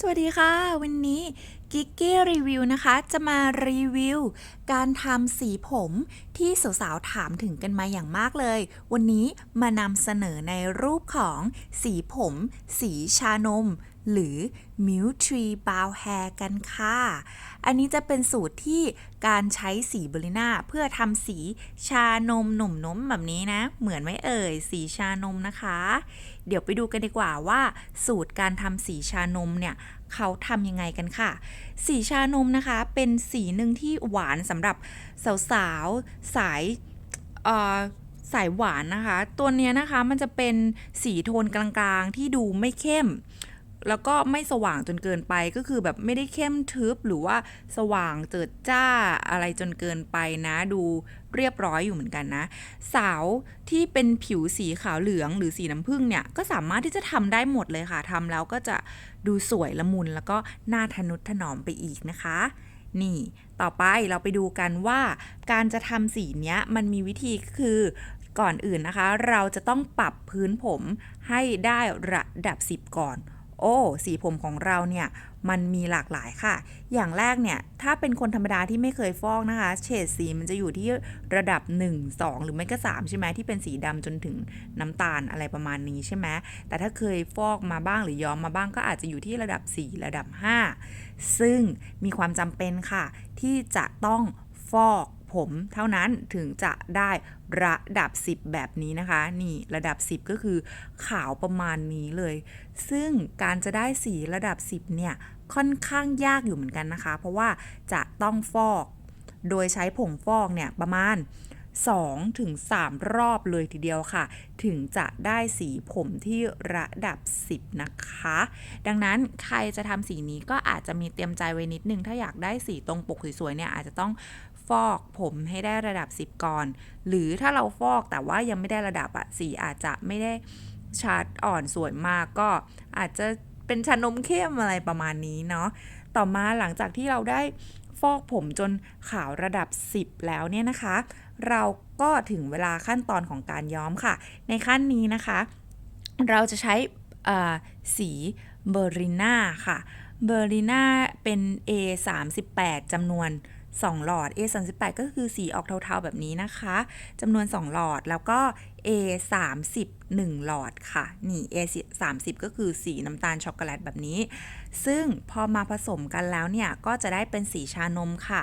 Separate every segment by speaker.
Speaker 1: สวัสดีค่ะ วันนี้กิกกี้รีวิวนะคะ จะมารีวิว การทำสีผมที่สาวๆถามถึงกันมาอย่างมากเลย วันนี้มานำเสนอในรูปของสีผม สีชานม หรือ Milk Tree Bow Hair กันค่ะ อันนี้จะเป็นสูตรที่การใช้สีเบลิน่าเพื่อทำสีชานมหนุ่มนมแบบนี้นะ เหมือนไหมเอ่ย สีชานมนะคะ เดี๋ยวไปดูกันดีกว่าว่า สูตรการทำสีชานมเนี่ยเขาทำยังไงกันค่ะ สีชานมนะคะ เป็นสีหนึ่งที่หวานสำหรับสาวๆสายเอ่อสายหวานนะคะ ตัวนี้นะคะมันจะเป็นสีโทนกลางๆที่ดูไม่เข้ม แล้วก็ไม่สว่างจนเกินไปก็คือแบบไม่ได้เข้มทึบหรือว่าสว่างเจิดจ้าอะไรจนเกินไปนะดูเรียบร้อยอยู่เหมือนกันนะ สาวที่เป็นผิวสีขาวเหลืองหรือสีน้ำผึ้งเนี่ย ก็สามารถที่จะทำได้หมดเลยค่ะทำแล้วก็จะดูสวยละมุนแล้วก็น่าทะนุถนอมไปอีกนะคะ นี่ ต่อไปเราไปดูกันว่า การจะทำสีเนี้ยมันมีวิธีคือก่อนอื่นนะคะ เราจะต้องปรับพื้นผมให้ได้ระดับ 10 ก่อน โอ้สีผมของเราเนี่ยมันมีหลากหลายค่ะ อย่างแรกเนี่ยถ้าเป็นคนธรรมดาที่ไม่เคยฟอกนะคะ เฉดสีมันจะอยู่ที่ระดับ 1 2 หรือไม่ก็ 3 ใช่ไหมที่เป็นสีดำจนถึงน้ำตาลอะไรประมาณนี้ใช่ไหมแต่ถ้าเคยฟอกมาบ้างหรือย้อมมาบ้างก็อาจจะอยู่ที่ระดับ 4 ระดับ 5 ซึ่งมีความจำเป็นค่ะ ที่จะต้องฟอก ผมเท่านั้นถึงจะได้ระดับ 10 แบบนี้นะคะ นี่ระดับ 10 ก็คือขาวประมาณนี้เลย ซึ่งการจะได้สีระดับ 10 เนี่ย ค่อนข้างยากอยู่เหมือนกันนะคะ เพราะว่าจะต้องฟอก โดยใช้ผงฟอกเนี่ยประมาณ 2-3ถึง3รอบเลยทีเดียวค่ะ ถึงจะได้สีผมที่ระดับ 10 นะคะ ดังนั้นใครจะทำสีนี้ก็อาจจะมีเตรียมใจไว้นิดนึง ถ้าอยากได้สีตรงปกสวยๆเนี่ยอาจจะต้องฟอกผมให้ได้ระดับ 10 ก่อน หรือถ้าเราฟอกแต่ว่ายังไม่ได้ระดับอะสีอาจจะไม่ได้ชาร์ดอ่อนสวยมากก็อาจจะเป็นชานมเข้มอะไรประมาณนี้เนาะต่อมาหลังจากที่เราได้ ฟอกผมจนขาวระดับ 10 แล้วเนี่ยนะคะ เราก็ถึงเวลาขั้นตอนของการย้อมค่ะ ในขั้นนี้นะคะ เราจะใช้สีเบอริน่าค่ะ เบอริน่าเป็น A 3 8 จำนวน 2 หลอด A 3 8 ก็คือสีออกเทาๆแบบนี้นะคะจำนวน 2 หลอดแล้วก็ A 3 0 1 หลอดค่ะ นี่ A 3 0 ก็คือสีน้ำตาลช็อกโกแลตแบบนี้ ซึ่งพอมาผสมกันแล้วเนี่ย ก็จะได้เป็นสีชานมค่ะ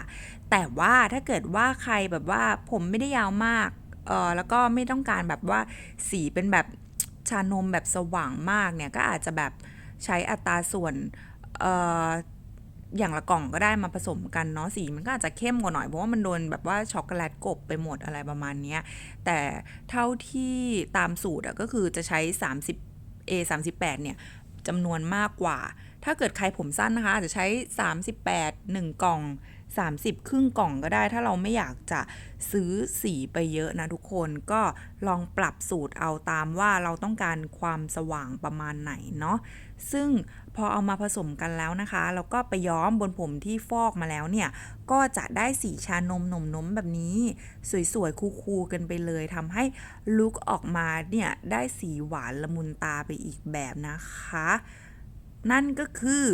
Speaker 1: แต่ว่าถ้าเกิดว่าใครแบบว่าผมไม่ได้ยาวมากเออแล้วก็ไม่ต้องการแบบว่าสีเป็นแบบชานมแบบสว่างมากเนี่ย ก็อาจจะแบบใช้อัตราส่วนเอ่อ อย่างละกล่องก็ได้มาผสมกันเนาะสีมันก็อาจจะเข้มกว่าหน่อยเพราะว่ามันโดนแบบว่าช็อกโกแลตกบไปหมดอะไรประมาณนี้แต่เท่าที่ตามสูตรอะก็คือจะใช้ 30 A 38เนี่ยจำนวนมากกว่า ถ้าเกิดใครผมสั้นนะคะอาจจะใช้ 38 1 กล่อง 30 ครึ่งกล่องก็ได้ ถ้าเราไม่อยากจะซื้อสีไปเยอะนะทุกคนก็ลองปรับสูตรเอาตามว่าเราต้องการความสว่างประมาณไหนเนาะซึ่งพอเอามาผสมกันแล้วนะคะแล้วก็ไปย้อมบนผมที่ฟอกมาแล้วเนี่ย ก็จะได้สีชานมนมนมแบบนี้ สวยๆ คูลๆกันไปเลยทำให้ลุคออกมาเนี่ย ได้สีหวานละมุนตาไปอีกแบบนะคะ นั่นก็คือ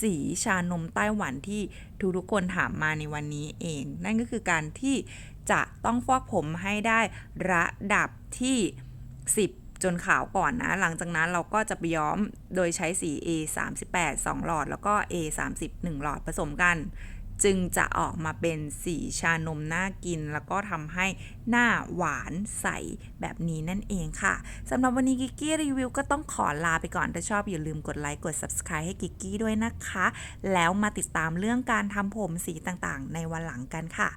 Speaker 1: สีชานมไต้หวันที่ทุกๆคนถามมาในวันนี้เอง นั่นก็คือการที่จะต้องฟอกผมให้ได้ระดับที่ 10 จนขาวก่อนนะ หลังจากนั้นเราก็จะไปย้อมโดยใช้สี A 3 8 2 หลอด แล้วก็ A 3 0 1หลอดผสมกัน จึงจะออกมาเป็นสีชานมน่ากิน แล้วก็ทำให้หน้าหวานใสแบบนี้นั่นเองค่ะสำหรับวันนี้กิกกี้รีวิวก็ต้องขอลาไปก่อนถ้าชอบอย่าลืมกดไลค์กด subscribe ให้กิกกี้ด้วยนะคะ แล้วมาติดตามเรื่องการทำผมสีต่างๆ ในวันหลังกันค่ะ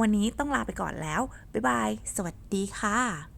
Speaker 1: วันนี้ต้องลาไปก่อนแล้ว บ๊ายบาย สวัสดีค่ะ